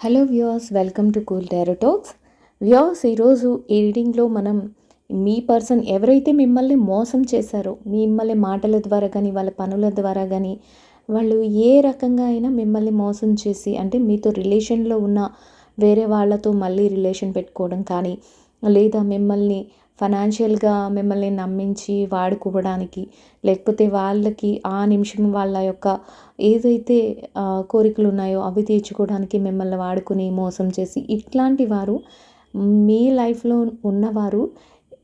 Hello viewers welcome to cool talks viewers ఈరోజు ఈ రీడింగ్లో మనం మీ పర్సన్ ఎవరైతే మిమ్మల్ని మోసం చేశారో మిమ్మల్ని మాటల ద్వారా కానీ వాళ్ళ పనుల ద్వారా కానీ వాళ్ళు ఏ రకంగా అయినా మిమ్మల్ని మోసం చేసి అంటే మీతో రిలేషన్లో ఉన్న వేరే వాళ్ళతో మళ్ళీ రిలేషన్ పెట్టుకోవడం కానీ లేదా మిమ్మల్ని ఫైనాన్షియల్గా మిమ్మల్ని నమ్మించి వాడుకోవడానికి లేకపోతే వాళ్ళకి ఆ నిమిషం వాళ్ళ యొక్క ఏదైతే కోరికలు ఉన్నాయో అవి తీర్చుకోవడానికి మిమ్మల్ని వాడుకుని మోసం చేసి ఇట్లాంటి వారు మీ లైఫ్లో ఉన్నవారు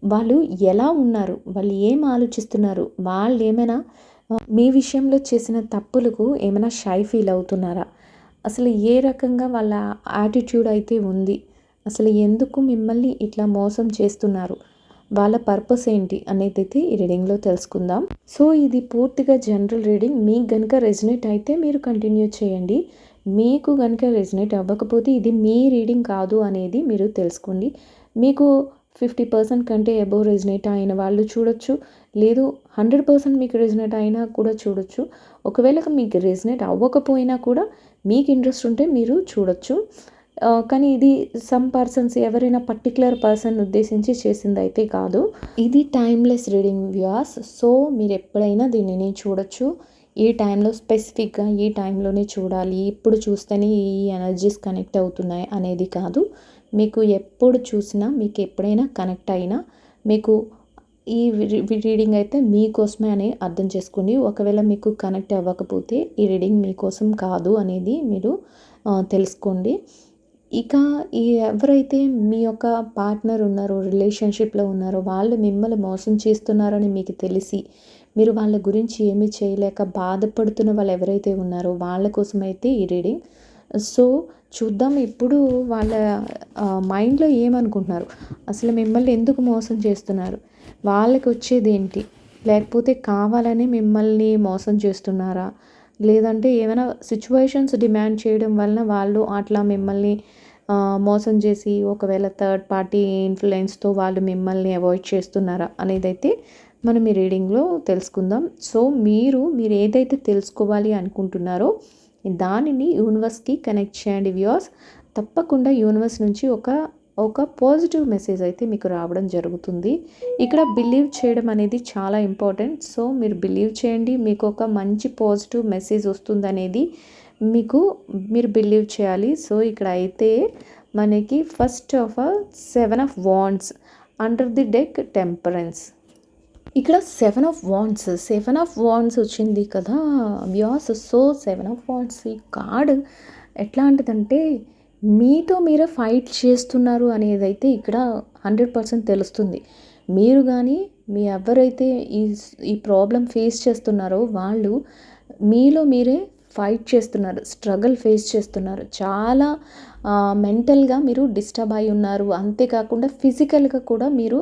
వాళ్ళు ఎలా ఉన్నారు? వాళ్ళు ఏం ఆలోచిస్తున్నారు? వాళ్ళు ఏమైనా మీ విషయంలో చేసిన తప్పులకు ఏమైనా షై ఫీల్ అవుతున్నారా? అసలు ఏ రకంగా వాళ్ళ యాటిట్యూడ్ అయితే ఉంది? అసలు ఎందుకు మిమ్మల్ని ఇట్లా మోసం చేస్తున్నారు? వాళ్ళ పర్పస్ ఏంటి అనేది అయితే ఈ రీడింగ్లో తెలుసుకుందాం. సో ఇది పూర్తిగా జనరల్ రీడింగ్. మీకు కనుక రెజినేట్ అయితే మీరు కంటిన్యూ చేయండి. మీకు కనుక రెజినేట్ అవ్వకపోతే ఇది మీ రీడింగ్ కాదు అనేది మీరు తెలుసుకోండి. మీకు ఫిఫ్టీ పర్సెంట్ కంటే అబోవ్ రెజినేట్ అయిన వాళ్ళు చూడొచ్చు. లేదు హండ్రెడ్ పర్సెంట్ మీకు రెజినేట్ అయినా కూడా చూడొచ్చు. ఒకవేళ మీకు రెజినేట్ అవ్వకపోయినా కూడా మీకు ఇంట్రెస్ట్ ఉంటే మీరు చూడొచ్చు. కానీ ఇది సమ్ పర్సన్స్ ఎవరైనా పర్టికులర్ పర్సన్ ఉద్దేశించి చేసింది అయితే కాదు. ఇది టైమ్లెస్ రీడింగ్ వ్యూస్ సో మీరు ఎప్పుడైనా దీనిని చూడొచ్చు. ఈ టైంలో స్పెసిఫిక్గా ఈ టైంలోనే చూడాలి. ఇప్పుడు చూస్తేనే ఈ ఎనర్జీస్ కనెక్ట్ అవుతున్నాయి అనేది కాదు. మీకు ఎప్పుడు చూసినా మీకు ఎప్పుడైనా కనెక్ట్ అయినా మీకు ఈ రీడింగ్ అయితే మీకోసమే అని అర్థం చేసుకోండి. ఒకవేళ మీకు కనెక్ట్ అవ్వకపోతే ఈ రీడింగ్ మీకోసం కాదు అనేది మీరు తెలుసుకోండి. ఇక ఈ ఎవరైతే మీ యొక్క పార్ట్నర్ ఉన్నారో రిలేషన్షిప్లో ఉన్నారో వాళ్ళు మిమ్మల్ని మోసం చేస్తున్నారని మీకు తెలిసి మీరు వాళ్ళ గురించి ఏమీ చేయలేక బాధపడుతున్న వాళ్ళు ఎవరైతే ఉన్నారో వాళ్ళ కోసం అయితే ఈ రీడింగ్ సో చూద్దాం ఇప్పుడు వాళ్ళ మైండ్లో ఏమనుకుంటున్నారు? అసలు మిమ్మల్ని ఎందుకు మోసం చేస్తున్నారు? వాళ్ళకి వచ్చేది ఏంటి? లేకపోతే కావాలని మిమ్మల్ని మోసం చేస్తున్నారా? లేదంటే ఏమైనా సిచ్యువేషన్స్ డిమాండ్ చేయడం వలన వాళ్ళు అట్లా మిమ్మల్ని మోసం చేసి ఒకవేళ థర్డ్ పార్టీ ఇన్ఫ్లుయెన్స్తో వాళ్ళు మిమ్మల్ని అవాయిడ్ చేస్తున్నారా అనేది అయితే మనం ఈ రీడింగ్లో తెలుసుకుందాం. సో మీరు మీరు ఏదైతే తెలుసుకోవాలి అనుకుంటున్నారో దానిని యూనివర్స్కి కనెక్ట్ చేయండి వ్యూస్ తప్పకుండా యూనివర్స్ నుంచి ఒక ఒక పాజిటివ్ మెసేజ్ అయితే మీకు రావడం జరుగుతుంది. ఇక్కడ బిలీవ్ చేయడం అనేది చాలా ఇంపార్టెంట్. సో మీరు బిలీవ్ చేయండి. మీకు ఒక మంచి పాజిటివ్ మెసేజ్ వస్తుంది అనేది మీకు మీరు బిలీవ్ చేయాలి. సో ఇక్కడ అయితే మనకి first of all seven of wands under the deck temperance ఇక్కడ seven of wands seven of wands వచ్చింది కదా. వ్యాస్ సో సెవెన్ ఆఫ్ వాండ్స్ ఈ కార్డ్ ఎట్లాంటిదంటే మీతో మీరే ఫైట్ చేస్తున్నారు అనేది అయితే ఇక్కడ హండ్రెడ్ పర్సెంట్ తెలుస్తుంది. మీరు కానీ మీ ఎవరైతే ఈ ఈ ప్రాబ్లం ఫేస్ చేస్తున్నారో వాళ్ళు మీలో మీరే ఫైట్ చేస్తున్నారు స్ట్రగుల్ ఫేస్ చేస్తున్నారు. చాలా మెంటల్గా మీరు డిస్టర్బ్ అయి ఉన్నారు. అంతేకాకుండా ఫిజికల్గా కూడా మీరు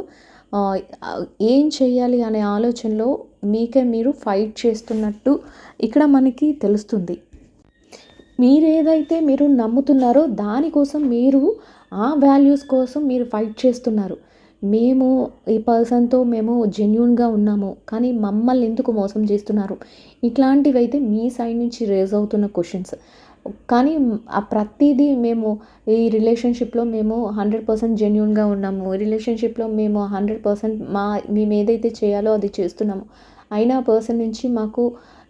ఏం చేయాలి అనే ఆలోచనలో మీకే మీరు ఫైట్ చేస్తున్నట్టు ఇక్కడ మనకి తెలుస్తుంది. మీరేదైతే మీరు నమ్ముతున్నారో దానికోసం మీరు ఆ వాల్యూస్ కోసం మీరు ఫైట్ చేస్తున్నారు. మేము ఈ పర్సన్తో మేము జెన్యున్గా ఉన్నాము. కానీ మమ్మల్ని ఎందుకు మోసం చేస్తున్నారు? ఇట్లాంటివి అయితే మీ సైడ్ నుంచి రేజ్ అవుతున్న క్వశ్చన్స్ కానీ ఆ ప్రతిదీ మేము ఈ రిలేషన్షిప్లో మేము హండ్రెడ్ పర్సెంట్ జెన్యున్గా ఉన్నాము. రిలేషన్షిప్లో మేము హండ్రెడ్ పర్సెంట్ మా మేము ఏదైతే చేయాలో అది చేస్తున్నాము. అయినా పర్సన్ నుంచి మాకు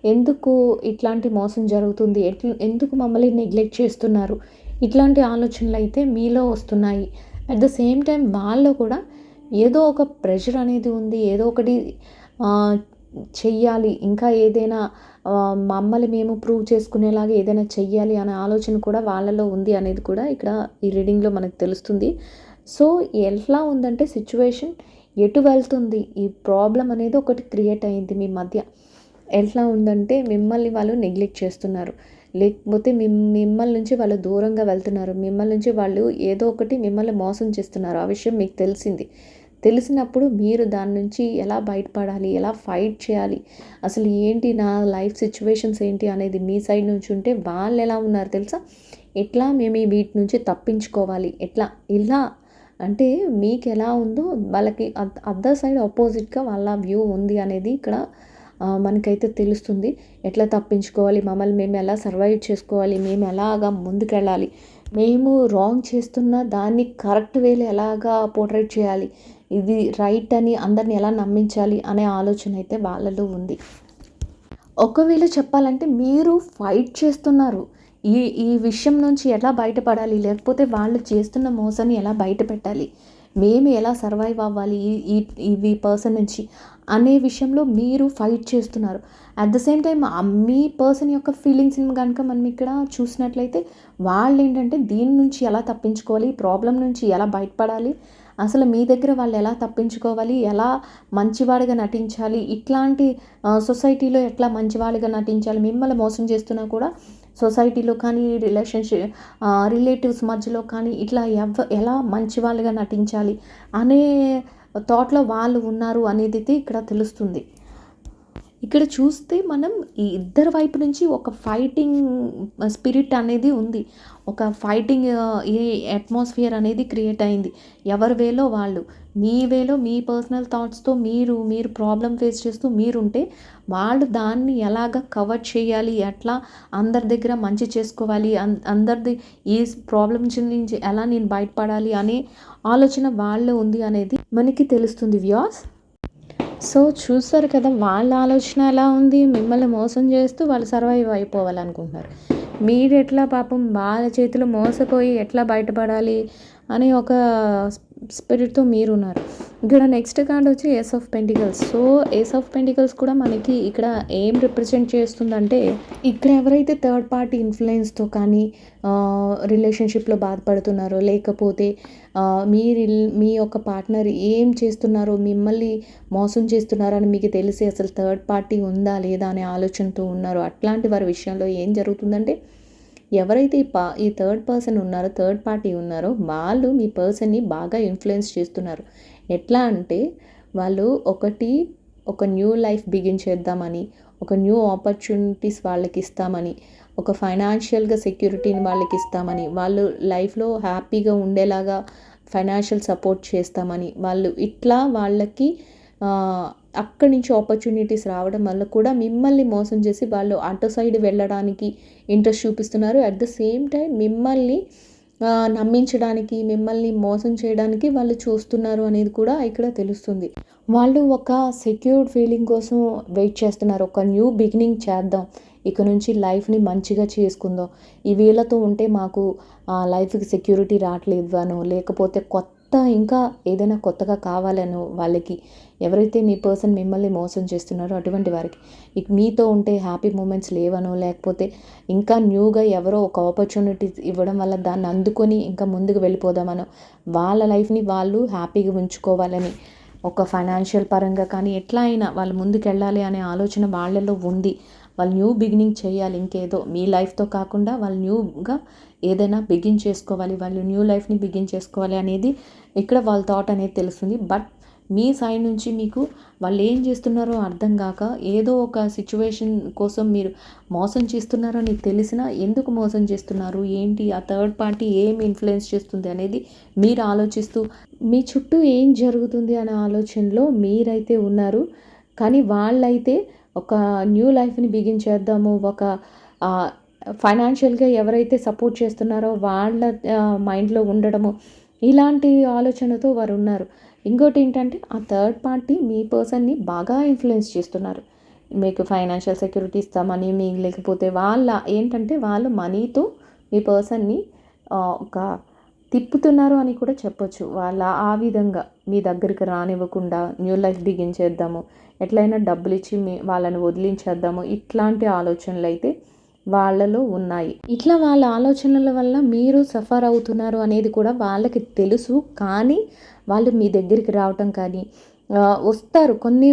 ఎందుకు ఇట్లాంటి మోసం జరుగుతుంది? ఎట్లా ఎందుకు మమ్మల్ని నెగ్లెక్ట్ చేస్తున్నారు? ఇట్లాంటి ఆలోచనలు అయితే మీలో వస్తున్నాయి. అట్ ద సేమ్ టైం వాళ్ళు కూడా ఏదో ఒక ప్రెషర్ అనేది ఉంది ఏదో ఒకటి చెయ్యాలి. ఇంకా ఏదైనా మమ్మల్ని మేము ప్రూవ్ చేసుకునేలాగా ఏదైనా చెయ్యాలి అనే ఆలోచన కూడా వాళ్ళలో ఉంది అనేది కూడా ఇక్కడ ఈ రీడింగ్లో మనకు తెలుస్తుంది. సో ఎట్లా ఉందంటే సిచ్యువేషన్ ఎటు వెళ్తుంది? ఈ ప్రాబ్లం అనేది ఒకటి క్రియేట్ అయింది మీ మధ్య. ఎట్లా ఉందంటే మిమ్మల్ని వాళ్ళు నెగ్లెక్ట్ చేస్తున్నారు. లేకపోతే మిమ్మల్ని నుంచి వాళ్ళు దూరంగా వెళ్తున్నారు. మిమ్మల్ని నుంచి వాళ్ళు ఏదో ఒకటి మిమ్మల్ని మోసం చేస్తున్నారు. ఆ విషయం మీకు తెలిసింది. తెలిసినప్పుడు మీరు దాని నుంచి ఎలా బయటపడాలి ఎలా ఫైట్ చేయాలి అసలు ఏంటి నా లైఫ్ సిచ్యువేషన్స్ ఏంటి అనేది మీ సైడ్ నుంచి ఉంటే వాళ్ళు ఎలా ఉన్నారు తెలుసా? ఎట్లా మేము ఈ వీటి నుంచి తప్పించుకోవాలి ఎట్లా ఇలా అంటే మీకు ఎలా ఉందో వాళ్ళకి అదర్ సైడ్ ఆపోజిట్గా వాళ్ళ వ్యూ ఉంది అనేది ఇక్కడ మనకైతే తెలుస్తుంది. ఎట్లా తప్పించుకోవాలి మమ్మల్ని మేము ఎలా సర్వైవ్ చేసుకోవాలి మేము ఎలాగా ముందుకెళ్ళాలి మేము రాంగ్ చేస్తున్న దాన్ని కరెక్ట్ వేలో ఎలాగా పోర్ట్రేట్ చేయాలి ఇది రైట్ అని అందరిని ఎలా నమ్మించాలి అనే ఆలోచన అయితే వాళ్ళలో ఉంది. ఒకవేళ చెప్పాలంటే మీరు ఫైట్ చేస్తున్నారు. ఈ ఈ విషయం నుంచి ఎలా బయటపడాలి? లేకపోతే వాళ్ళు చేస్తున్న మోసాన్ని ఎలా బయట పెట్టాలి మేము ఎలా సర్వైవ్ అవ్వాలి ఈ ఈ ఈ పర్సన్ నుంచి అనే విషయంలో మీరు ఫైట్ చేస్తున్నారు. అట్ ద సేమ్ టైం మీ పర్సన్ యొక్క ఫీలింగ్స్ని కనుక మనం ఇక్కడ చూసినట్లయితే వాళ్ళు ఏంటంటే దీని నుంచి ఎలా తప్పించుకోవాలి ఈ ప్రాబ్లం నుంచి ఎలా బయటపడాలి అసలు మీ దగ్గర వాళ్ళు ఎలా తప్పించుకోవాలి? ఎలా మంచివాడిగా నటించాలి? ఇట్లాంటి సొసైటీలో ఎట్లా మంచివాడిగా నటించాలి? మిమ్మల్ని మోసం చేస్తున్నా కూడా సొసైటీలో కానీ రిలేషన్షిప్ రిలేటివ్స్ మధ్యలో కానీ ఇట్లా ఎవ ఎలా మంచి వాళ్ళుగా నటించాలి అనే థాట్లో వాళ్ళు ఉన్నారు అనేది ఇక్కడ తెలుస్తుంది. ఇక్కడ చూస్తే మనం ఈ ఇద్దరు వైపు నుంచి ఒక ఫైటింగ్ స్పిరిట్ అనేది ఉంది. ఒక ఫైటింగ్ ఈ అట్మాస్ఫియర్ అనేది క్రియేట్ అయింది. ఎవరి వేలో వాళ్ళు. మీ వేలో మీ పర్సనల్ థాట్స్తో మీరు మీరు ప్రాబ్లం ఫేస్ చేస్తూ మీరుంటే వాళ్ళు దాన్ని ఎలాగ కవర్ చేయాలి ఎట్లా అందరి దగ్గర మంచి చేసుకోవాలి అందరిది ఈ ప్రాబ్లమ్స్ నుంచి ఎలా నేను బయటపడాలి అనే ఆలోచన వాళ్ళు ఉంది అనేది మనకి తెలుస్తుంది వ్యాస్ సో చూస్తారు కదా వాళ్ళ ఆలోచన ఎలా ఉంది? మిమ్మల్ని మోసం చేస్తూ వాళ్ళు సర్వైవ్ అయిపోవాలనుకుంటున్నారు. మీరు ఎట్లా పాపం వాళ్ళ చేతిలో మోసపోయి ఎట్లా బయటపడాలి? అనే ఒక స్పిరిట్తో మీరున్నారు. ఇక్కడ నెక్స్ట్ కార్డ్ వచ్చి ace of pentacles so ace of pentacles కూడా మనకి ఇక్కడ ఏం రిప్రజెంట్ చేస్తుందంటే ఇక్కడ ఎవరైతే థర్డ్ పార్టీ ఇన్ఫ్లుయెన్స్తో కానీ రిలేషన్షిప్లో బాధపడుతున్నారో లేకపోతే మీ మీ యొక్క పార్ట్నర్ ఏం చేస్తున్నారో మిమ్మల్ని మోసం చేస్తున్నారని మీకు తెలిసి అసలు థర్డ్ పార్టీ ఉందా లేదా అనే ఆలోచనతో ఉన్నారో అట్లాంటి వారి విషయంలో ఏం జరుగుతుందంటే ఎవరైతే ఈ పా ఈ థర్డ్ పర్సన్ ఉన్నారో థర్డ్ పార్టీ ఉన్నారో వాళ్ళు మీ పర్సన్ని బాగా ఇన్ఫ్లుయెన్స్ చేస్తున్నారు. ఎట్లా అంటే వాళ్ళు ఒకటి ఒక న్యూ లైఫ్ బిగిన్ చేద్దామని ఒక న్యూ ఆపర్చునిటీస్ వాళ్ళకి ఇస్తామని ఒక ఫైనాన్షియల్గా సెక్యూరిటీని వాళ్ళకి ఇస్తామని వాళ్ళు లైఫ్లో హ్యాపీగా ఉండేలాగా ఫైనాన్షియల్ సపోర్ట్ చేస్తామని వాళ్ళు ఇట్లా వాళ్ళకి అక్కడి నుంచి ఆపర్చునిటీస్ రావడం వల్ల కూడా మిమ్మల్ని మోసం చేసి వాళ్ళు అటు సైడ్ వెళ్ళడానికి ఇంట్రెస్ట్ చూపిస్తున్నారు. అట్ ద సేమ్ టైం మిమ్మల్ని నమ్మించడానికి మిమ్మల్ని మోసం చేయడానికి వాళ్ళు చూస్తున్నారు అనేది కూడా ఇక్కడ తెలుస్తుంది. వాళ్ళు ఒక సెక్యూర్డ్ ఫీలింగ్ కోసం వెయిట్ చేస్తున్నారు. ఒక న్యూ బిగినింగ్ చేద్దాం. ఇక నుంచి లైఫ్ని మంచిగా చేసుకుందాం. ఈ వీళ్ళతో ఉంటే మాకు లైఫ్కి సెక్యూరిటీ రావట్లేదు అను లేకపోతే కొత్త ఇంకా ఏదైనా కొత్తగా కావాలను వాళ్ళకి. ఎవరైతే మీ పర్సన్ మిమ్మల్ని మోసం చేస్తున్నారో అటువంటి వారికి ఇక మీతో ఉంటే హ్యాపీ మూమెంట్స్ లేవనో లేకపోతే ఇంకా న్యూగా ఎవరో ఒక ఆపర్చునిటీ ఇవ్వడం వల్ల దాన్ని అందుకొని ఇంకా ముందుకు వెళ్ళిపోదామనో వాళ్ళ లైఫ్ని వాళ్ళు హ్యాపీగా ఉంచుకోవాలని ఒక ఫైనాన్షియల్ పరంగా కానీ ఎట్లా అయినా వాళ్ళు ముందుకు వెళ్ళాలి అనే ఆలోచన వాళ్ళలో ఉంది. వాళ్ళు న్యూ బిగినింగ్ చేయాలి ఇంకేదో మీ లైఫ్తో కాకుండా వాళ్ళు న్యూగా ఏదైనా బిగిన్ చేసుకోవాలి వాళ్ళు న్యూ లైఫ్ని బిగిన్ చేసుకోవాలి అనేది ఇక్కడ వాళ్ళ థాట్ అనేది తెలుస్తుంది. బట్ మీ సైడ్ నుంచి మీకు వాళ్ళు ఏం చేస్తున్నారో అర్థం కాక ఏదో ఒక సిచ్యువేషన్ కోసం మీరు మోసం చేస్తున్నారని తెలిసినా ఎందుకు మోసం చేస్తున్నారు? ఏంటి? ఆ థర్డ్ పార్టీ ఏం ఇన్ఫ్లుయెన్స్ చేస్తుంది అనేది మీరు ఆలోచిస్తూ మీ చుట్టూ ఏం జరుగుతుంది అనే ఆలోచనలో మీరైతే ఉన్నారు. కానీ వాళ్ళైతే ఒక న్యూ లైఫ్ని బిగిన్ చేద్దాము ఒక ఫైనాన్షియల్గా ఎవరైతే సపోర్ట్ చేస్తున్నారో వాళ్ళ మైండ్లో ఉండడము ఇలాంటి ఆలోచనతో వారు ఉన్నారు. ఇంకోటి ఏంటంటే ఆ థర్డ్ పార్టీ మీ పర్సన్ని బాగా ఇన్ఫ్లుయెన్స్ చేస్తున్నారు. మీకు ఫైనాన్షియల్ సెక్యూరిటీ ఇస్తామని మీ లేకపోతే వాళ్ళ ఏంటంటే వాళ్ళు మనీతో మీ పర్సన్ని ఒక తిప్పుతున్నారు అని కూడా చెప్పొచ్చు. వాళ్ళ ఆ విధంగా మీ దగ్గరికి రానివ్వకుండా న్యూ లైఫ్ బిగిన్ చేద్దాము ఎట్లయినా డబ్బులు ఇచ్చి మీ వాళ్ళని వదిలించేద్దాము ఇట్లాంటి ఆలోచనలు అయితే వాళ్ళలో ఉన్నాయి. ఇట్లా వాళ్ళ ఆలోచనల వల్ల మీరు సఫర్ అవుతున్నారు అనేది కూడా వాళ్ళకి తెలుసు. కానీ వాళ్ళు మీ దగ్గరికి రావటం కానీ వస్తారు. కొన్ని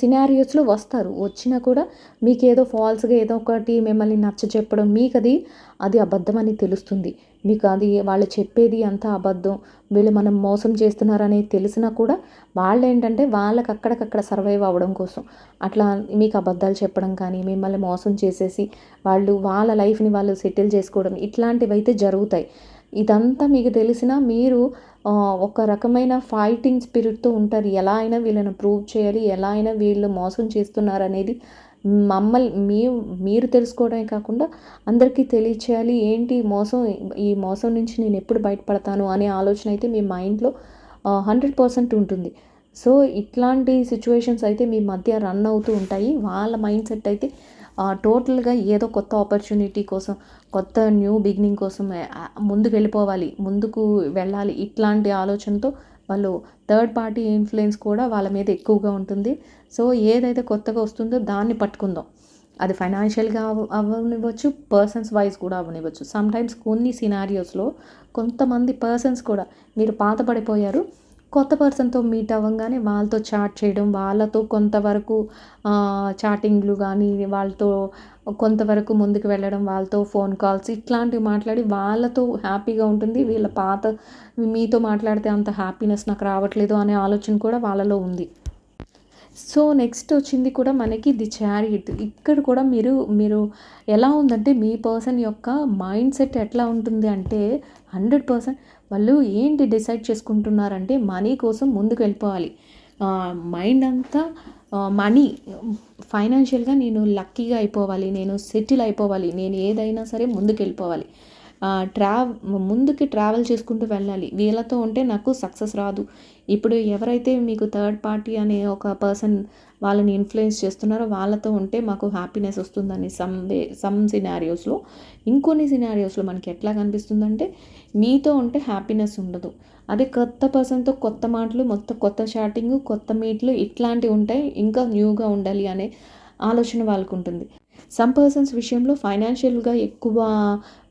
సినారియోస్లో వస్తారు. వచ్చినా కూడా మీకు ఏదో ఫాల్స్గా ఏదో ఒకటి మిమ్మల్ని నచ్చ చెప్పడం మీకు అది అది అబద్ధం అని తెలుస్తుంది. మీకు అది వాళ్ళు చెప్పేది అంత అబద్ధం. వీళ్ళు మనం మోసం చేస్తున్నారని తెలిసినా కూడా వాళ్ళు ఏంటంటే వాళ్ళకి అక్కడికక్కడ సర్వైవ్ అవ్వడం కోసం. అట్లా మీకు అబద్ధాలు చెప్పడం కానీ మిమ్మల్ని మోసం చేసేసి వాళ్ళు వాళ్ళ లైఫ్ని వాళ్ళు సెటిల్ చేసుకోవడం ఇట్లాంటివి అయితే జరుగుతాయి. ఇదంతా మీకు తెలిసినా మీరు ఒక రకమైన ఫైటింగ్ స్పిరిట్తో ఉంటారు. ఎలా అయినా వీళ్ళని ప్రూవ్ చేయాలి. ఎలా అయినా వీళ్ళు మోసం చేస్తున్నారు అనేది మమ్మల్ని మీ మీరు తెలుసుకోవడమే కాకుండా అందరికీ తెలియచేయాలి. ఏంటి మోసం? ఈ మోసం నుంచి నేను ఎప్పుడు బయటపడతాను అనే ఆలోచన అయితే మీ మైండ్లో హండ్రెడ్ పర్సెంట్ ఉంటుంది. సో ఇట్లాంటి సిచ్యువేషన్స్ అయితే మీ మధ్య రన్ అవుతూ ఉంటాయి. వాళ్ళ మైండ్ సెట్ అయితే టోటల్గా ఏదో కొత్త ఆపర్చునిటీ కోసం కొత్త న్యూ బిగినింగ్ కోసం ముందుకు వెళ్ళిపోవాలి ముందుకు వెళ్ళాలి ఇట్లాంటి ఆలోచనతో వాళ్ళు థర్డ్ పార్టీ ఇన్ఫ్లుయెన్స్ కూడా వాళ్ళ మీద ఎక్కువగా ఉంటుంది. సో ఏదైతే కొత్తగా వస్తుందో దాన్ని పట్టుకుందాం. అది ఫైనాన్షియల్గా అవ్వనివ్వచ్చు పర్సన్స్ వైజ్ కూడా అవ్వనివ్వచ్చు సమ్టైమ్స్ కొన్ని సినారియోస్లో కొంతమంది పర్సన్స్ కూడా మీరు పాత పడిపోయారు కొత్త పర్సన్తో మీట్ అవ్వగానే వాళ్ళతో చాట్ చేయడం వాళ్ళతో కొంతవరకు చాటింగ్లు కానీ వాళ్ళతో కొంతవరకు ముందుకు వెళ్ళడం వాళ్ళతో ఫోన్ కాల్స్ ఇట్లాంటివి మాట్లాడి వాళ్ళతో హ్యాపీగా ఉంటుంది. వీళ్ళ పాత మీతో మాట్లాడితే అంత హ్యాపీనెస్ నాకు రావట్లేదు అనే ఆలోచన కూడా వాళ్ళలో ఉంది. సో నెక్స్ట్ వచ్చింది కూడా మనకి ది చారిట్ ఇక్కడ కూడా మీరు మీరు ఎలా ఉందంటే మీ పర్సన్ యొక్క మైండ్ సెట్ ఎట్లా ఉంటుంది అంటే హండ్రెడ్ పర్సెంట్ వాళ్ళు ఏంటి డిసైడ్ చేసుకుంటున్నారంటే మనీ కోసం ముందుకు వెళ్ళిపోవాలి. మైండ్ అంతా మనీ ఫైనాన్షియల్గా నేను లక్కీగా అయిపోవాలి నేను సెటిల్ అయిపోవాలి నేను ఏదైనా సరే ముందుకు వెళ్ళిపోవాలి. ట్రా ముందుకి ట్రావెల్ చేసుకుంటూ వెళ్ళాలి. వీళ్ళతో ఉంటే నాకు సక్సెస్ రాదు. ఇప్పుడు ఎవరైతే మీకు థర్డ్ పార్టీ అనే ఒక పర్సన్ వాళ్ళని ఇన్ఫ్లుయెన్స్ చేస్తున్నారో వాళ్ళతో ఉంటే మాకు హ్యాపీనెస్ వస్తుందని సమ్ వే సమ్ సినారియోస్లో. ఇంకొన్ని సినారియోస్లో మనకి ఎట్లా కనిపిస్తుందంటే మీతో ఉంటే హ్యాపీనెస్ ఉండదు. అదే కొత్త పర్సన్తో కొత్త మాటలు మొత్తం కొత్త చాటింగ్ కొత్త మీట్లు ఇట్లాంటివి ఉంటాయి. ఇంకా న్యూగా ఉండాలి అనే ఆలోచన వాళ్ళకు ఉంటుంది సమ్ పర్సన్స్ విషయంలో ఫైనాన్షియల్గా ఎక్కువ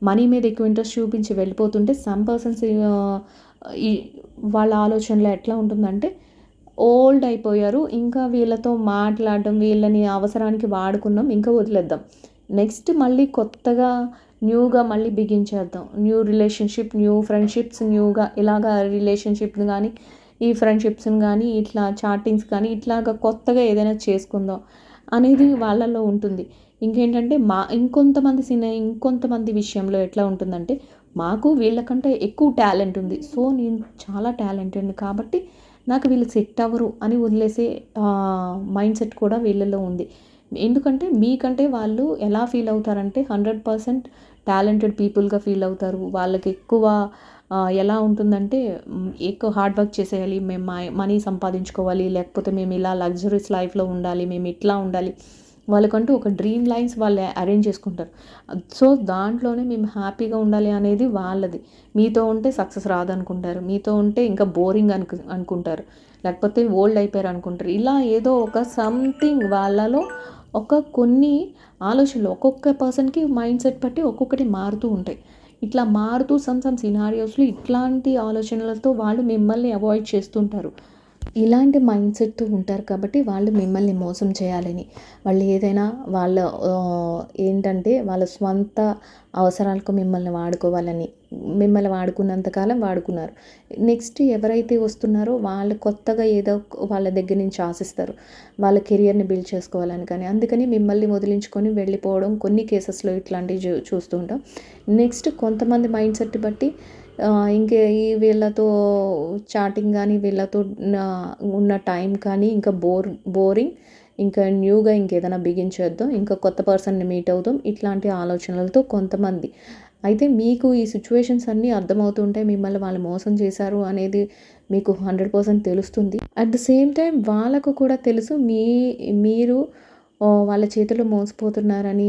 మనీ మీద ఎక్కువ ఇంట్రెస్ట్ చూపించి వెళ్ళిపోతుంటే సమ్ పర్సన్స్ uh, ఈ వాళ్ళ ఆలోచనలో ఎట్లా ఉంటుందంటే ఓల్డ్ అయిపోయారు. ఇంకా వీళ్ళతో మాట్లాడడం వీళ్ళని అవసరానికి వాడుకున్నాం ఇంకా వదిలేద్దాం. నెక్స్ట్ మళ్ళీ కొత్తగా న్యూగా మళ్ళీ బిగించేద్దాం న్యూ రిలేషన్షిప్ న్యూ ఫ్రెండ్షిప్స్ న్యూగా ఇలాగా రిలేషన్షిప్ని కానీ ఈ ఫ్రెండ్షిప్స్ని కానీ ఇట్లా చాటింగ్స్ కానీ ఇట్లాగా కొత్తగా ఏదైనా చేసుకుందాం అనేది వాళ్ళల్లో ఉంటుంది. ఇంకేంటంటే మా ఇంకొంతమంది సినీ ఇంకొంతమంది విషయంలో ఎట్లా ఉంటుందంటే మాకు వీళ్ళకంటే ఎక్కువ టాలెంట్ ఉంది. సో నేను చాలా టాలెంటెడ్ కాబట్టి నాకు వీళ్ళు సెట్ అవ్వరు అని వదిలేసే మైండ్ సెట్ కూడా వీళ్ళలో ఉంది. ఎందుకంటే మీకంటే వాళ్ళు ఎలా ఫీల్ అవుతారంటే హండ్రెడ్ పర్సెంట్ టాలెంటెడ్ పీపుల్గా ఫీల్ అవుతారు. వాళ్ళకి ఎక్కువ ఎలా ఉంటుందంటే ఎక్కువ హార్డ్ వర్క్ చేసేయాలి మేము మనీ సంపాదించుకోవాలి లేకపోతే మేము ఇలా లగ్జరీస్ లైఫ్లో ఉండాలి మేము ఇట్లా ఉండాలి. వాళ్ళకంటూ ఒక డ్రీమ్ లైన్స్ వాళ్ళు అరేంజ్ చేసుకుంటారు. సో దాంట్లోనే మేము హ్యాపీగా ఉండాలి అనేది వాళ్ళది. మీతో ఉంటే సక్సెస్ రాదనుకుంటారు. మీతో ఉంటే ఇంకా బోరింగ్ అనుకు అనుకుంటారు. లేకపోతే ఓల్డ్ అయిపోయారు అనుకుంటారు. ఇలా ఏదో ఒక సంథింగ్ వాళ్ళలో ఒక కొన్ని ఆలోచనలు ఒక్కొక్క పర్సన్కి మైండ్ సెట్ బట్టి ఒక్కొక్కటి మారుతూ ఉంటాయి. ఇట్లా మారుతూ సమ్ సమ్ సినారియోస్లో ఇట్లాంటి ఆలోచనలతో వాళ్ళు మిమ్మల్ని అవాయిడ్ చేస్తుంటారు. ఇలాంటి మైండ్ సెట్తో ఉంటారు కాబట్టి వాళ్ళు మిమ్మల్ని మోసం చేయాలని. వాళ్ళు ఏదైనా వాళ్ళ ఏంటంటే వాళ్ళ స్వంత అవసరాలకు మిమ్మల్ని వాడుకోవాలని. మిమ్మల్ని వాడుకున్నంతకాలం వాడుకున్నారు. నెక్స్ట్ ఎవరైతే వస్తున్నారో వాళ్ళు కొత్తగా ఏదో వాళ్ళ దగ్గర నుంచి ఆశిస్తారు. వాళ్ళ కెరియర్ని బిల్డ్ చేసుకోవాలని కానీ అందుకని మిమ్మల్ని వదిలించుకొని వెళ్ళిపోవడం కొన్ని కేసెస్లో ఇట్లాంటివి చూ చూస్తూ ఉంటాం. నెక్స్ట్ కొంతమంది మైండ్ సెట్ బట్టి ఇంకే ఈ వీళ్ళతో చాటింగ్ కానీ వీళ్ళతో ఉన్న టైం కానీ ఇంకా బోర్ బోరింగ్ ఇంకా న్యూగా ఇంకేదైనా బిగించేద్దాం ఇంకా కొత్త పర్సన్ని మీట్ అవుదాం ఇట్లాంటి ఆలోచనలతో కొంతమంది. అయితే మీకు ఈ సిచ్యువేషన్స్ అన్నీ అర్థమవుతుంటే మిమ్మల్ని వాళ్ళు మోసం చేశారు అనేది మీకు హండ్రెడ్ పర్సెంట్ తెలుస్తుంది. అట్ ద సేమ్ టైం వాళ్ళకు కూడా తెలుసు మీ మీరు వాళ్ళ చేతిలో మోసపోతున్నారని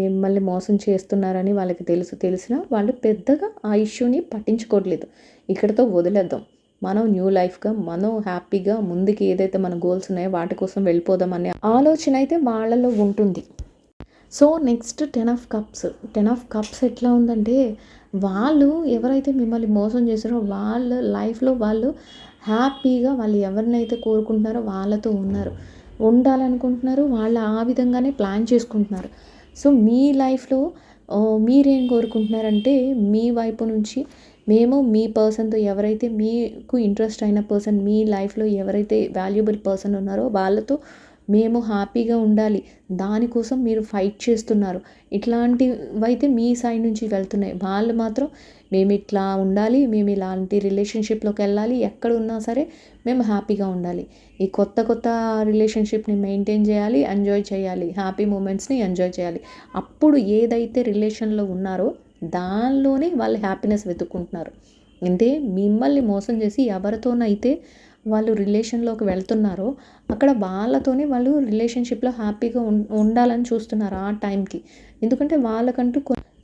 మిమ్మల్ని మోసం చేస్తున్నారని వాళ్ళకి తెలుసు తెలిసినా వాళ్ళు పెద్దగా ఆ ఇష్యూని పట్టించుకోవట్లేదు ఇక్కడతో వదిలేద్దాం. మనం న్యూ లైఫ్గా మనం హ్యాపీగా ముందుకి ఏదైతే మన గోల్స్ ఉన్నాయో వాటి కోసం వెళ్ళిపోదాం అనే ఆలోచన అయితే వాళ్ళలో ఉంటుంది. So next ten of cups. Ten of cups ఎట్లా ఉందంటే వాళ్ళు ఎవరైతే మిమ్మల్ని మోసం చేశారో వాళ్ళ లైఫ్లో వాళ్ళు హ్యాపీగా వాళ్ళు ఎవరినైతే కోరుకుంటున్నారో వాళ్ళతో ఉన్నారు. ఉండాలనుకుంటున్నారు వాళ్ళు ఆ విధంగానే ప్లాన్ చేసుకుంటున్నారు. సో మీ లైఫ్లో మీరేం కోరుకుంటున్నారంటే మీ వైపు నుంచి మేము మీ పర్సన్తో ఎవరైతే మీకు ఇంట్రెస్ట్ అయిన పర్సన్ మీ లైఫ్లో ఎవరైతే వాల్యుబుల్ పర్సన్ ఉన్నారో వాళ్ళతో మేము హ్యాపీగా ఉండాలి. దానికోసం మీరు ఫైట్ చేస్తున్నారు. ఇట్లాంటివైతే మీ సైడ్ నుంచి వెళ్తున్నాయి. వాళ్ళు మాత్రం మేము ఇట్లా ఉండాలి మేము ఇలాంటి రిలేషన్షిప్లోకి వెళ్ళాలి ఎక్కడ ఉన్నా సరే మేము హ్యాపీగా ఉండాలి. ఈ కొత్త కొత్త రిలేషన్షిప్ని మెయింటైన్ చేయాలి ఎంజాయ్ చేయాలి హ్యాపీ మూమెంట్స్ని ఎంజాయ్ చేయాలి. అప్పుడు ఏదైతే రిలేషన్లో ఉన్నారో దానిలోనే వాళ్ళు హ్యాపీనెస్ వెతుక్కుంటున్నారు. అంటే మిమ్మల్ని మోసం చేసి ఎవరితోనైతే వాళ్ళు రిలేషన్లోకి వెళ్తున్నారో అక్కడ వాళ్ళతోనే వాళ్ళు రిలేషన్షిప్లో హ్యాపీగా ఉండాలని చూస్తున్నారు ఆ టైంకి. ఎందుకంటే వాళ్ళకంటూ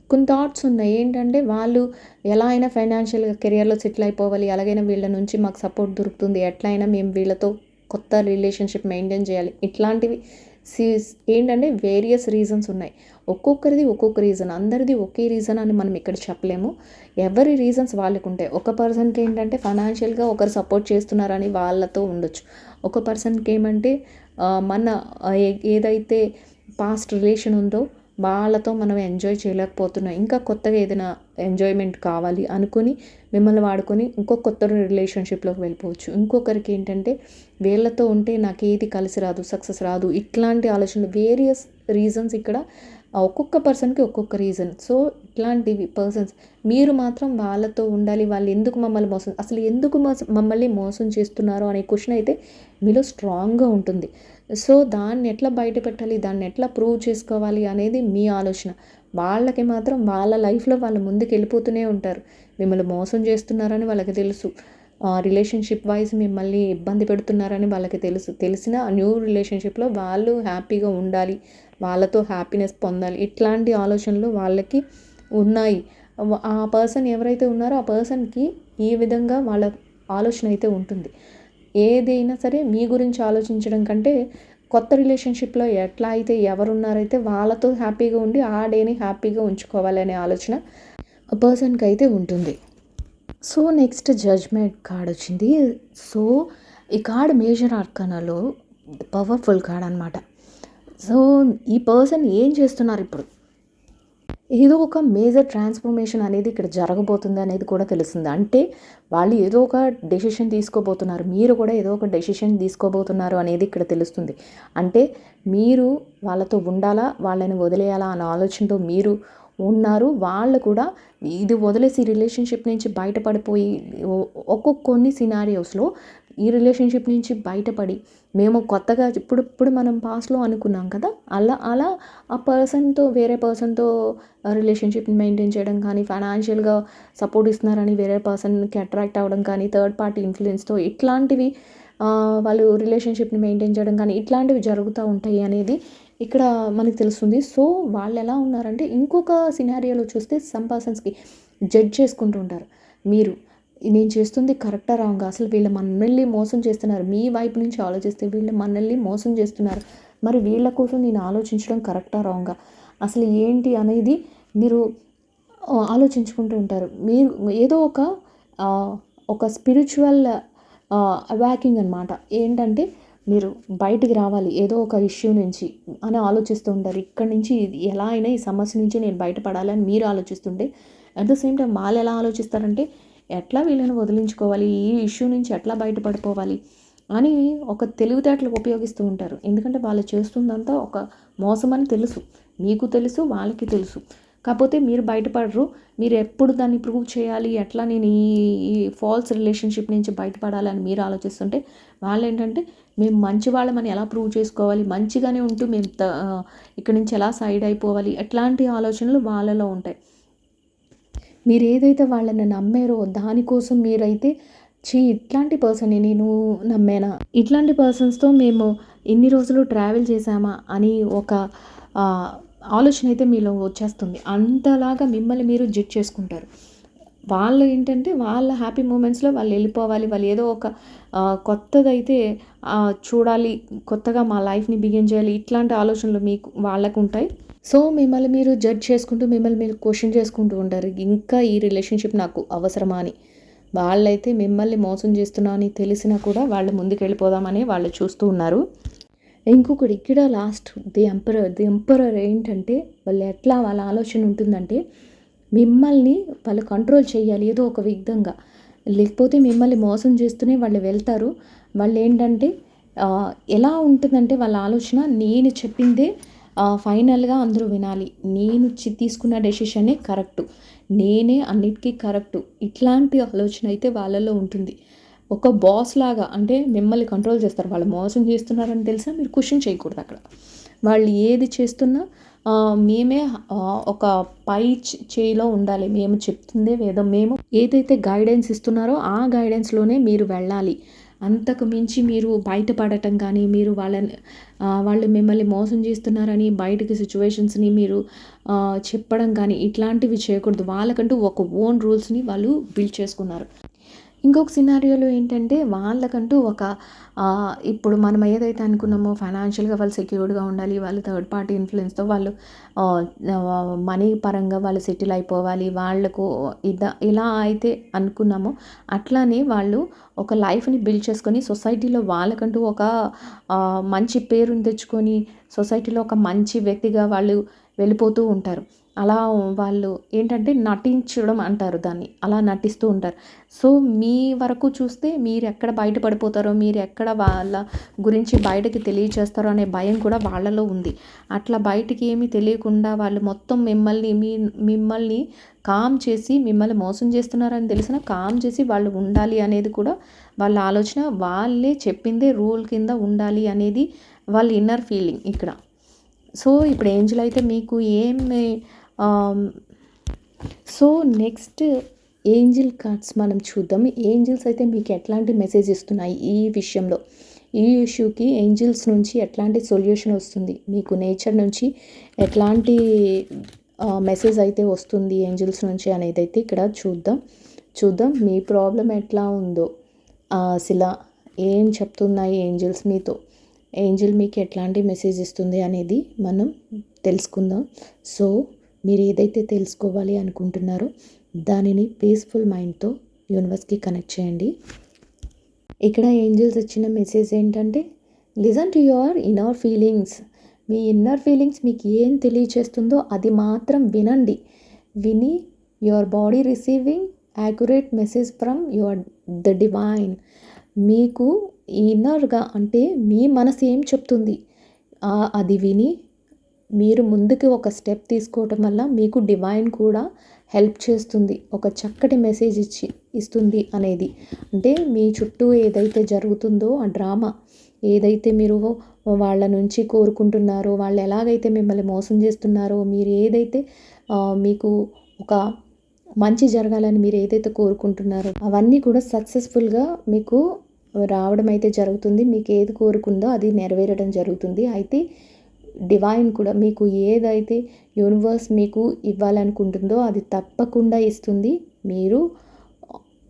కొన్ని థాట్స్ ఉన్నాయి. ఏంటంటే వాళ్ళు ఎలా అయినా ఫైనాన్షియల్గా కెరియర్లో సెటిల్ అయిపోవాలి. ఎలాగైనా వీళ్ళ నుంచి మాకు సపోర్ట్ దొరుకుతుంది. ఎట్లా అయినా మేము వీళ్ళతో కొత్త రిలేషన్షిప్ మెయింటైన్ చేయాలి. ఇట్లాంటివి సీస్ ఏంటంటే వేరియస్ రీజన్స్ ఉన్నాయి. ఒక్కొక్కరిది ఒక్కొక్క రీజన్ అందరిది ఒకే రీజన్ అని మనం ఇక్కడ చెప్పలేము. ఎవరి రీజన్స్ వాళ్ళకు ఉంటాయి. ఒక పర్సన్కి ఏంటంటే ఫైనాన్షియల్గా ఒకరు సపోర్ట్ చేస్తున్నారని వాళ్ళతో ఉండొచ్చు. ఒక పర్సన్కి ఏమంటే మన ఏ- ఏదైతే పాస్ట్ రిలేషన్ ఉందో వాళ్ళతో మనం ఎంజాయ్ చేయలేకపోతున్నాం. ఇంకా కొత్తగా ఏదైనా ఎంజాయ్మెంట్ కావాలి అనుకుని మిమ్మల్ని వాడుకొని ఇంకో కొత్త రిలేషన్షిప్లోకి వెళ్ళిపోవచ్చు. ఇంకొకరికి ఏంటంటే వీళ్ళతో ఉంటే నాకు ఏది కలిసి రాదు సక్సెస్ రాదు. ఇట్లాంటి ఆలోచనలు వేరియస్ రీజన్స్ ఇక్కడ ఒక్కొక్క పర్సన్కి ఒక్కొక్క రీజన్ సో ఇట్లాంటివి పర్సన్స్ మీరు మాత్రం వాళ్ళతో ఉండాలి వాళ్ళు ఎందుకు మమ్మల్ని మోసం అసలు ఎందుకు మమ్మల్ని మోసం చేస్తున్నారు అనే క్వశ్చన్ అయితే మీలో స్ట్రాంగ్గా ఉంటుంది. సో దాన్ని ఎట్లా బయట పెట్టాలి దాన్ని ఎట్లా ప్రూవ్ చేసుకోవాలి అనేది మీ ఆలోచన. వాళ్ళకి మాత్రం వాళ్ళ లైఫ్లో వాళ్ళు ముందుకు వెళ్ళిపోతూనే ఉంటారు. మిమ్మల్ని మోసం చేస్తున్నారని వాళ్ళకి తెలుసు. రిలేషన్షిప్ వైజ్ మిమ్మల్ని ఇబ్బంది పెడుతున్నారని వాళ్ళకి తెలుసు. తెలిసిన న్యూ రిలేషన్షిప్లో వాళ్ళు హ్యాపీగా ఉండాలి. వాళ్ళతో హ్యాపీనెస్ పొందాలి. ఇట్లాంటి ఆలోచనలు వాళ్ళకి ఉన్నాయి. ఆ పర్సన్ ఎవరైతే ఉన్నారో ఆ పర్సన్కి ఈ విధంగా వాళ్ళ ఆలోచన అయితే ఉంటుంది. ఏదైనా సరే మీ గురించి ఆలోచించడం కంటే కొత్త రిలేషన్షిప్లో ఎట్లా అయితే ఎవరున్నారైతే వాళ్ళతో హ్యాపీగా ఉండి ఆ డేని హ్యాపీగా ఉంచుకోవాలనే ఆలోచన ఆ పర్సన్కి అయితే ఉంటుంది. సో నెక్స్ట్ జడ్జ్మెంట్ కార్డ్ వచ్చింది. సో ఈ కార్డ్ మేజర్ ఆర్కానాలో పవర్ఫుల్ కార్డ్ అనమాట సో ఈ పర్సన్ ఏం చేస్తున్నారు ఇప్పుడు? ఏదో ఒక మేజర్ ట్రాన్స్ఫర్మేషన్ అనేది ఇక్కడ జరగబోతుంది అనేది కూడా తెలుస్తుంది. అంటే వాళ్ళు ఏదో ఒక డెసిషన్ తీసుకోబోతున్నారు. మీరు కూడా ఏదో ఒక డెసిషన్ తీసుకోబోతున్నారు అనేది ఇక్కడ తెలుస్తుంది. అంటే మీరు వాళ్ళతో ఉండాలా వాళ్ళని వదిలేయాలా అన్న ఆలోచనతో మీరు ఉన్నారు. వాళ్ళు కూడా ఇది వదిలేసి రిలేషన్షిప్ నుంచి బయటపడిపోయి ఒ- ఒక్కొక్క కొన్ని సినారియోస్లో ఈ రిలేషన్షిప్ నుంచి బయటపడి మేము కొత్తగా ఇప్పుడు మనం పాస్ట్లో అనుకున్నాం కదా అలా అలా ఆ పర్సన్తో వేరే పర్సన్తో రిలేషన్షిప్ని మెయింటైన్ చేయడం కానీ ఫైనాన్షియల్గా సపోర్ట్ ఇస్తున్నారని వేరే పర్సన్కి అట్రాక్ట్ అవ్వడం కానీ థర్డ్ పార్టీ ఇన్ఫ్లుయెన్స్తో ఇట్లాంటివి వాళ్ళు రిలేషన్షిప్ని మెయింటైన్ చేయడం కానీ ఇట్లాంటివి జరుగుతూ ఉంటాయి అనేది ఇక్కడ మనకు తెలుస్తుంది. సో వాళ్ళు ఎలా ఉన్నారంటే ఇంకొక సినారియోలో చూస్తే సమ్ పర్సన్స్కి జడ్జ్ చేసుకుంటూ ఉంటారు. మీరు నేను చేస్తుంది కరెక్టా రాంగ్? అసలు వీళ్ళు మనల్ని మోసం చేస్తున్నారు. మీ వైపు నుంచి ఆలోచిస్తే వీళ్ళు మనల్ని మోసం చేస్తున్నారు. మరి వీళ్ళ కోసం నేను ఆలోచించడం కరెక్టా రాంగా? అసలు ఏంటి అనేది మీరు ఆలోచించుకుంటూ ఉంటారు. మీరు ఏదో ఒక ఒక స్పిరిచువల్ వ్యాకింగ్ అనమాట ఏంటంటే మీరు బయటికి రావాలి. ఏదో ఒక ఇష్యూ నుంచి అని ఆలోచిస్తూ ఉంటారు. ఇక్కడ నుంచి ఇది ఎలా అయినా ఈ సమస్య నుంచి నేను బయటపడాలి అని మీరు ఆలోచిస్తుంటే అట్ ద సేమ్ టైం వాళ్ళు ఎలా ఆలోచిస్తారంటే ఎట్లా వీళ్ళని వదిలించుకోవాలి? ఈ ఇష్యూ నుంచి ఎట్లా బయటపడిపోవాలి? అని ఒక తెలివితేటలు ఉపయోగిస్తూ ఉంటారు. ఎందుకంటే వాళ్ళు చేస్తుందంతా ఒక మోసం అని తెలుసు. మీకు తెలుసు వాళ్ళకి తెలుసు. కాకపోతే మీరు బయటపడరు. మీరు ఎప్పుడు దాన్ని ప్రూవ్ చేయాలి? ఎట్లా నేను ఈ ఈ ఫాల్స్ రిలేషన్షిప్ నుంచి బయటపడాలని మీరు ఆలోచిస్తుంటే వాళ్ళు ఏంటంటే మేము మంచి వాళ్ళమని ఎలా ప్రూవ్ చేసుకోవాలి? మంచిగానే ఉంటూ మేము ఇక్కడి నుంచి ఎలా సైడ్ అయిపోవాలి? ఎట్లాంటి ఆలోచనలు వాళ్ళలో ఉంటాయి. మీరు ఏదైతే వాళ్ళని నమ్మారో దానికోసం మీరైతే చీ ఇట్లాంటి పర్సన్ని నేను నమ్మానా? ఇట్లాంటి పర్సన్స్తో మేము ఇన్ని రోజులు ట్రావెల్ చేశామా? అని ఒక ఆలోచన అయితే మీలో వచ్చేస్తుంది. అంతలాగా మిమ్మల్ని మీరు జడ్జ్ చేసుకుంటారు. వాళ్ళు ఏంటంటే వాళ్ళ హ్యాపీ మూమెంట్స్లో వాళ్ళు వెళ్ళిపోవాలి. వాళ్ళు ఏదో ఒక కొత్తదైతే చూడాలి. కొత్తగా మా లైఫ్ని బిగిన్ చేయాలి. ఇట్లాంటి ఆలోచనలు మీకు వాళ్ళకు ఉంటాయి సో మిమ్మల్ని మీరు జడ్జ్ చేసుకుంటూ మిమ్మల్ని మీరు క్వశ్చన్ చేసుకుంటూ ఉంటారు. ఇంకా ఈ రిలేషన్షిప్ నాకు అవసరమా అని. వాళ్ళైతే మిమ్మల్ని మోసం చేస్తున్నా అని తెలిసినా కూడా వాళ్ళు ముందుకెళ్ళిపోదామని వాళ్ళు చూస్తూ ఉన్నారు. ఇంకొకటి ఇక్కడ last the emperor the emperor ఏంటంటే వాళ్ళు ఎట్లా వాళ్ళ ఆలోచన ఉంటుందంటే మిమ్మల్ని వాళ్ళు కంట్రోల్ చేయాలి ఏదో ఒక విధంగా. లేకపోతే మిమ్మల్ని మోసం చేస్తూనే వాళ్ళు వెళ్తారు. వాళ్ళు ఏంటంటే ఎలా ఉంటుందంటే వాళ్ళ ఆలోచన నేను చెప్పిందే ఫైనల్గా అందరూ వినాలి. నేను తీసుకున్న డెసిషనే కరెక్టు. నేనే అన్నిటికీ కరెక్టు. ఇట్లాంటి ఆలోచన అయితే వాళ్ళలో ఉంటుంది. ఒక బాస్ లాగా అంటే మిమ్మల్ని కంట్రోల్ చేస్తారు. వాళ్ళు మోసం చేస్తున్నారని తెలిసినా మీరు క్వశ్చన్ చేయకూడదు అక్కడ. వాళ్ళు ఏది చేస్తున్నా మేమే ఒక పై చేయిలో ఉండాలి. మేము చెప్తుందే వేదం. మేము ఏదైతే గైడెన్స్ ఇస్తున్నారో ఆ గైడెన్స్లోనే మీరు వెళ్ళాలి. అంతకు మించి మీరు బయటపడటం కానీ మీరు వాళ్ళని వాళ్ళు మిమ్మల్ని మోసం చేస్తున్నారని బయటకి సిచ్యువేషన్స్ని మీరు చెప్పడం కానీ ఇట్లాంటివి చేయకూడదు. వాళ్ళకంటూ ఒక ఓన్ రూల్స్ని వాళ్ళు బిల్డ్ చేసుకున్నారు. ఇంకొక సినారియోలో ఏంటంటే వాళ్ళకంటూ ఒక ఇప్పుడు మనం ఏదైతే అనుకున్నామో ఫైనాన్షియల్గా వాళ్ళు సెక్యూర్డ్గా ఉండాలి వాళ్ళు థర్డ్ పార్టీ ఇన్ఫ్లుయెన్స్తో వాళ్ళు మనీ పరంగా వాళ్ళు సెటిల్ అయిపోవాలి వాళ్ళకు ఇద ఇలా అయితే అనుకున్నామో అట్లానే వాళ్ళు ఒక లైఫ్ని బిల్డ్ చేసుకొని సొసైటీలో వాళ్ళకంటూ ఒక మంచి పేరుని తెచ్చుకొని సొసైటీలో ఒక మంచి వ్యక్తిగా వాళ్ళు వెళ్ళిపోతూ ఉంటారు. అలా వాళ్ళు ఏంటంటే నటించడం అంటారు దాన్ని. అలా నటిస్తూ ఉంటారు. సో మీ వరకు చూస్తే మీరు ఎక్కడ బయటపడిపోతారో మీరు ఎక్కడ వాళ్ళ గురించి బయటకి తెలియచేస్తారో అనే భయం కూడా వాళ్ళలో ఉంది. అట్లా బయటికి ఏమీ తెలియకుండా వాళ్ళు మొత్తం మిమ్మల్ని మీ మిమ్మల్ని కామ్ చేసి మిమ్మల్ని మోసం చేస్తున్నారని తెలిసిన కామ్ చేసి వాళ్ళు ఉండాలి అనేది కూడా వాళ్ళ ఆలోచన. వాళ్ళే చెప్పిందే రూల్ కింద ఉండాలి అనేది వాళ్ళ ఇన్నర్ ఫీలింగ్ ఇక్కడ. సో ఇప్పుడు ఏంజల్ అయితే మీకు ఏమి సో నెక్స్ట్ ఏంజిల్ కార్డ్స్ మనం చూద్దాం. ఏంజిల్స్ అయితే మీకు ఎట్లాంటి మెసేజ్ ఇస్తున్నాయి ఈ విషయంలో? ఈ ఇష్యూకి ఏంజిల్స్ నుంచి ఎట్లాంటి సొల్యూషన్ వస్తుంది? మీకు నేచర్ నుంచి ఎట్లాంటి మెసేజ్ అయితే వస్తుంది ఏంజిల్స్ నుంచి అనేది అయితే ఇక్కడ చూద్దాం. చూద్దాం మీ ప్రాబ్లం ఎట్లా ఉందో. అసలు ఏం చెప్తున్నాయి ఏంజిల్స్ మీతో? ఏంజిల్ మీకు ఎట్లాంటి మెసేజ్ ఇస్తుంది అనేది మనం తెలుసుకుందాం. సో మీరు ఏదైతే తెలుసుకోవాలి అనుకుంటున్నారో దానిని పీస్ఫుల్ మైండ్తో యూనివర్స్కి కనెక్ట్ చేయండి. ఇక్కడ ఏంజిల్స్ ఇచ్చిన మెసేజ్ ఏంటంటే listen to your inner feelings me inner feelings మీకు ఏం తెలియచేస్తుందో అది మాత్రం వినండి. విని your body receiving accurate message from your the divine మీకు ఇన్నర్గా అంటే మీ మనసు ఏం చెప్తుంది? అది విని మీరు ముందుకు ఒక స్టెప్ తీసుకోవటం వల్ల మీకు డివైన్ కూడా హెల్ప్ చేస్తుంది. ఒక చక్కటి మెసేజ్ ఇచ్చి ఇస్తుంది అనేది. అంటే మీ చుట్టూ ఏదైతే జరుగుతుందో ఆ డ్రామా ఏదైతే మీరు వాళ్ళ నుంచి కోరుకుంటున్నారో వాళ్ళు ఎలాగైతే మిమ్మల్ని మోసం చేస్తున్నారో మీరు ఏదైతే మీకు ఒక మంచి జరగాలని మీరు ఏదైతే కోరుకుంటున్నారో అవన్నీ కూడా సక్సెస్ఫుల్గా మీకు రావడం అయితే జరుగుతుంది. మీకు ఏది కోరుకుందో అది నెరవేరడం జరుగుతుంది. అయితే డివైన్ కూడా మీకు ఏదైతే యూనివర్స్ మీకు ఇవ్వాలనుకుంటుందో అది తప్పకుండా ఇస్తుంది. మీరు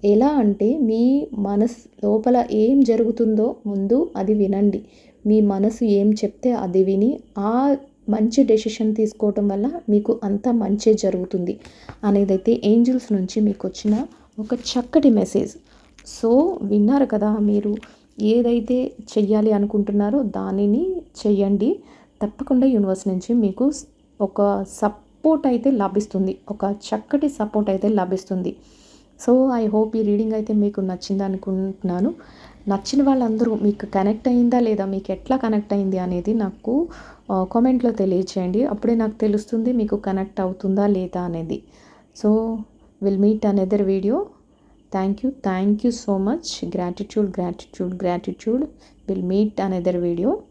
ఎలా అంటే మీ మనసు లోపల ఏం జరుగుతుందో ముందు అది వినండి. మీ మనసు ఏం చెప్తే అది విని ఆ మంచి డెసిషన్ తీసుకోవటం వల్ల మీకు అంత మంచి జరుగుతుంది. అనేదైతే ఏంజిల్స్ నుంచి మీకు వచ్చిన ఒక చక్కటి మెసేజ్. సో విన్నారు కదా మీరు ఏదైతే చెయ్యాలి అనుకుంటున్నారో దానిని చెయ్యండి. తప్పకుండా యూనివర్స్ నుంచి మీకు ఒక సపోర్ట్ అయితే లభిస్తుంది. ఒక చక్కటి సపోర్ట్ అయితే లభిస్తుంది. సో ఐ హోప్ ఈ రీడింగ్ అయితే మీకు నచ్చింది అనుకుంటున్నాను. నచ్చిన వాళ్ళందరూ మీకు కనెక్ట్ అయిందా లేదా మీకు ఎట్లా కనెక్ట్ అయింది అనేది నాకు కామెంట్లో తెలియచేయండి. అప్పుడే నాకు తెలుస్తుంది మీకు కనెక్ట్ అవుతుందా లేదా అనేది. So will meet another video thank you. Thank you so much. Gratitude gratitude gratitude. We'll meet another video.